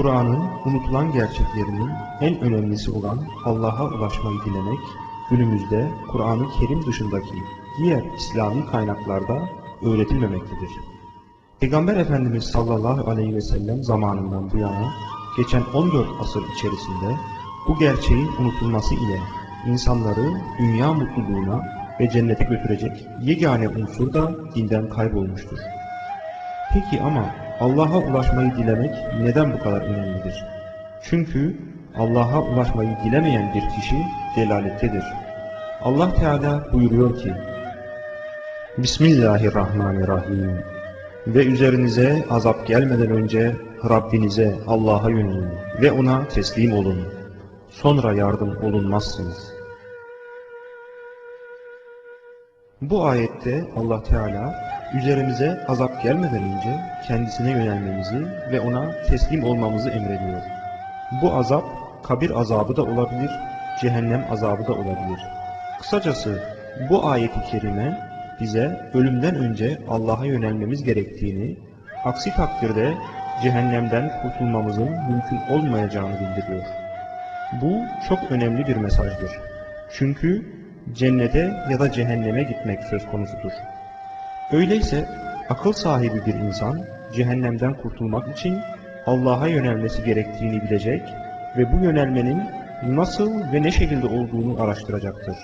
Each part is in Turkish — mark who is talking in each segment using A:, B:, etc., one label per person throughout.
A: Kur'an'ın unutulan gerçeklerinin en önemlisi olan Allah'a ulaşmayı dilemek, günümüzde Kur'an-ı Kerim dışındaki diğer İslami kaynaklarda öğretilmemektedir. Peygamber Efendimiz sallallahu aleyhi ve sellem zamanından bu yana geçen 14 asır içerisinde bu gerçeğin unutulması ile insanları dünya mutluluğuna ve cennete götürecek yegane unsur da dinden kaybolmuştur. Peki ama Allah'a ulaşmayı dilemek neden bu kadar önemlidir? Çünkü Allah'a ulaşmayı dilemeyen bir kişi delalettedir. Allah Teala buyuruyor ki Bismillahirrahmanirrahim Ve üzerinize azap gelmeden önce Rabbinize Allah'a yönelin ve ona teslim olun. Sonra yardım olunmazsınız. Bu ayette Allah Teala üzerimize azap gelmeden önce kendisine yönelmemizi ve ona teslim olmamızı emrediyor. Bu azap kabir azabı da olabilir, cehennem azabı da olabilir. Kısacası bu ayeti kerime bize ölümden önce Allah'a yönelmemiz gerektiğini, aksi takdirde cehennemden kurtulmamızın mümkün olmayacağını bildiriyor. Bu çok önemli bir mesajdır. Çünkü cennete ya da cehenneme gitmek söz konusudur. Öyleyse akıl sahibi bir insan cehennemden kurtulmak için Allah'a yönelmesi gerektiğini bilecek ve bu yönelmenin nasıl ve ne şekilde olduğunu araştıracaktır.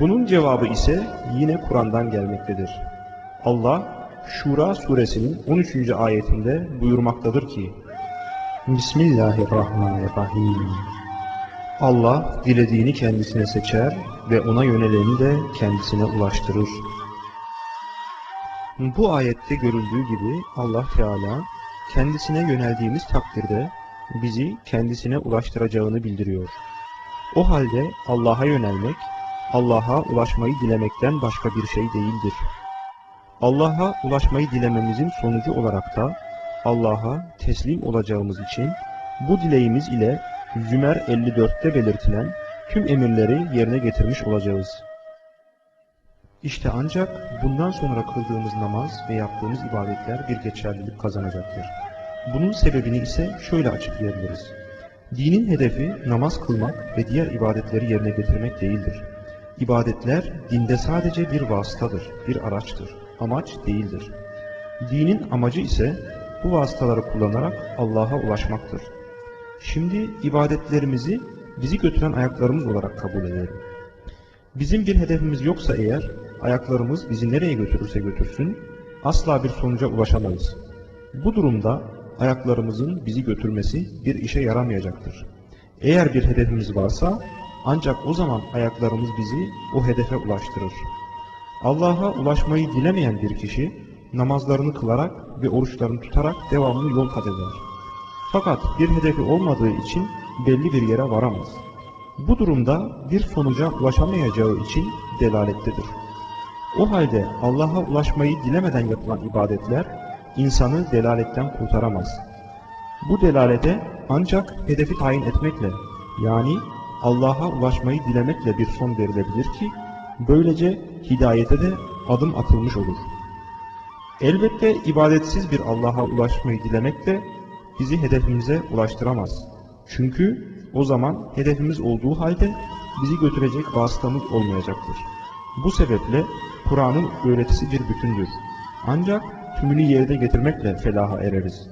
A: Bunun cevabı ise yine Kur'an'dan gelmektedir. Allah Şura suresinin 13. ayetinde buyurmaktadır ki Bismillahirrahmanirrahim Allah dilediğini kendisine seçer ve ona yöneleni de kendisine ulaştırır. Bu ayette görüldüğü gibi Allah Teala kendisine yöneldiğimiz takdirde bizi kendisine ulaştıracağını bildiriyor. O halde Allah'a yönelmek, Allah'a ulaşmayı dilemekten başka bir şey değildir. Allah'a ulaşmayı dilememizin sonucu olarak da Allah'a teslim olacağımız için bu dileğimiz ile Zümer 54'te belirtilen tüm emirleri yerine getirmiş olacağız. İşte ancak bundan sonra kıldığımız namaz ve yaptığımız ibadetler bir geçerlilik kazanacaktır. Bunun sebebini ise şöyle açıklayabiliriz. Dinin hedefi namaz kılmak ve diğer ibadetleri yerine getirmek değildir. İbadetler dinde sadece bir vasıtadır, bir araçtır, amaç değildir. Dinin amacı ise bu vasıtaları kullanarak Allah'a ulaşmaktır. Şimdi ibadetlerimizi bizi götüren ayaklarımız olarak kabul edelim. Bizim bir hedefimiz yoksa eğer, ayaklarımız bizi nereye götürürse götürsün, asla bir sonuca ulaşamayız. Bu durumda ayaklarımızın bizi götürmesi bir işe yaramayacaktır. Eğer bir hedefimiz varsa, ancak o zaman ayaklarımız bizi o hedefe ulaştırır. Allah'a ulaşmayı dilemeyen bir kişi, namazlarını kılarak ve oruçlarını tutarak devamlı yol kat eder. Fakat bir hedefi olmadığı için belli bir yere varamaz. Bu durumda bir sonuca ulaşamayacağı için delalettedir. O halde Allah'a ulaşmayı dilemeden yapılan ibadetler insanı delaletten kurtaramaz. Bu delalete ancak hedefi tayin etmekle yani Allah'a ulaşmayı dilemekle bir son verilebilir ki böylece hidayete de adım atılmış olur. Elbette ibadetsiz bir Allah'a ulaşmayı dilemek de bizi hedefimize ulaştıramaz. Çünkü o zaman hedefimiz olduğu halde bizi götürecek vasıtamız olmayacaktır. Bu sebeple Kur'an'ın öğretisi bir bütündür. Ancak tümünü yerine getirmekle felaha ereriz.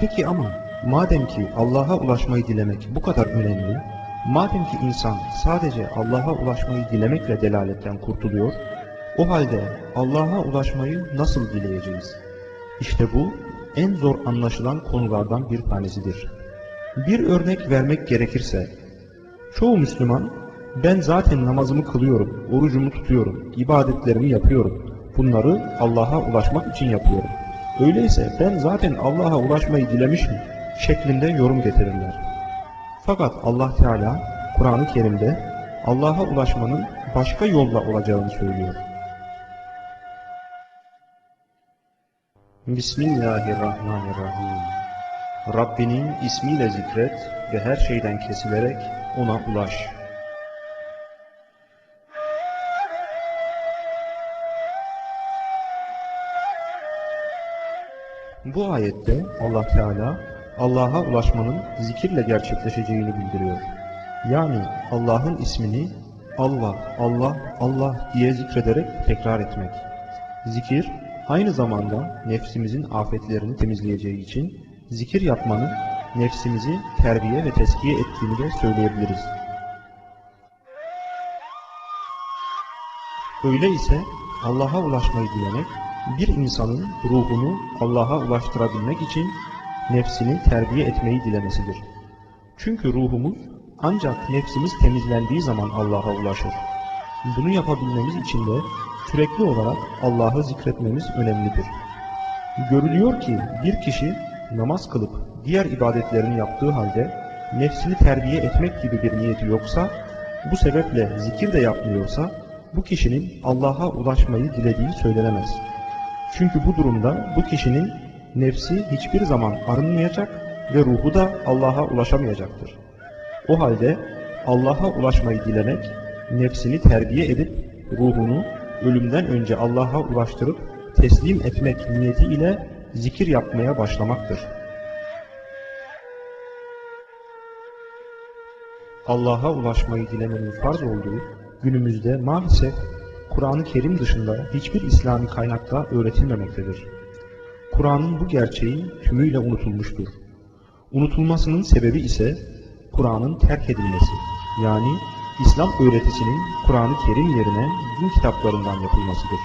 A: Peki ama madem ki Allah'a ulaşmayı dilemek bu kadar önemli, madem ki insan sadece Allah'a ulaşmayı dilemekle delaletten kurtuluyor, o halde Allah'a ulaşmayı nasıl dileyeceğiz? İşte bu en zor anlaşılan konulardan bir tanesidir. Bir örnek vermek gerekirse, çoğu Müslüman ben zaten namazımı kılıyorum, orucumu tutuyorum, ibadetlerimi yapıyorum. Bunları Allah'a ulaşmak için yapıyorum. Öyleyse ben zaten Allah'a ulaşmayı dilemişim şeklinde yorum getirirler. Fakat Allah Teala Kur'an-ı Kerim'de Allah'a ulaşmanın başka yolla olacağını söylüyor. Bismillahirrahmanirrahim. Rabbinin ismiyle zikret ve her şeyden kesilerek ona ulaş. Bu ayette Allah Teala Allah'a ulaşmanın zikirle gerçekleşeceğini bildiriyor. Yani Allah'ın ismini Allah, Allah, Allah diye zikrederek tekrar etmek. Zikir aynı zamanda nefsimizin afetlerini temizleyeceği için zikir yapmanın nefsimizi terbiye ve teskiye ettiğini de söyleyebiliriz. Öyleyse Allah'a ulaşmayı dilemek, bir insanın ruhunu Allah'a ulaştırabilmek için nefsini terbiye etmeyi dilemesidir. Çünkü ruhumuz ancak nefsimiz temizlendiği zaman Allah'a ulaşır. Bunu yapabilmemiz için de sürekli olarak Allah'ı zikretmemiz önemlidir. Görülüyor ki bir kişi namaz kılıp diğer ibadetlerini yaptığı halde nefsini terbiye etmek gibi bir niyeti yoksa, bu sebeple zikir de yapmıyorsa, bu kişinin Allah'a ulaşmayı dilediği söylenemez. Çünkü bu durumda bu kişinin nefsi hiçbir zaman arınmayacak ve ruhu da Allah'a ulaşamayacaktır. O halde Allah'a ulaşmayı dilemek, nefsini terbiye edip ruhunu ölümden önce Allah'a ulaştırıp teslim etmek niyeti ile zikir yapmaya başlamaktır. Allah'a ulaşmayı dilemenin farz olduğu günümüzde maalesef Kur'an-ı Kerim dışında hiçbir İslami kaynakta öğretilmemektedir. Kur'an'ın bu gerçeği tümüyle unutulmuştur. Unutulmasının sebebi ise Kur'an'ın terk edilmesi, yani İslam öğretisinin Kur'an-ı Kerim yerine din kitaplarından yapılmasıdır.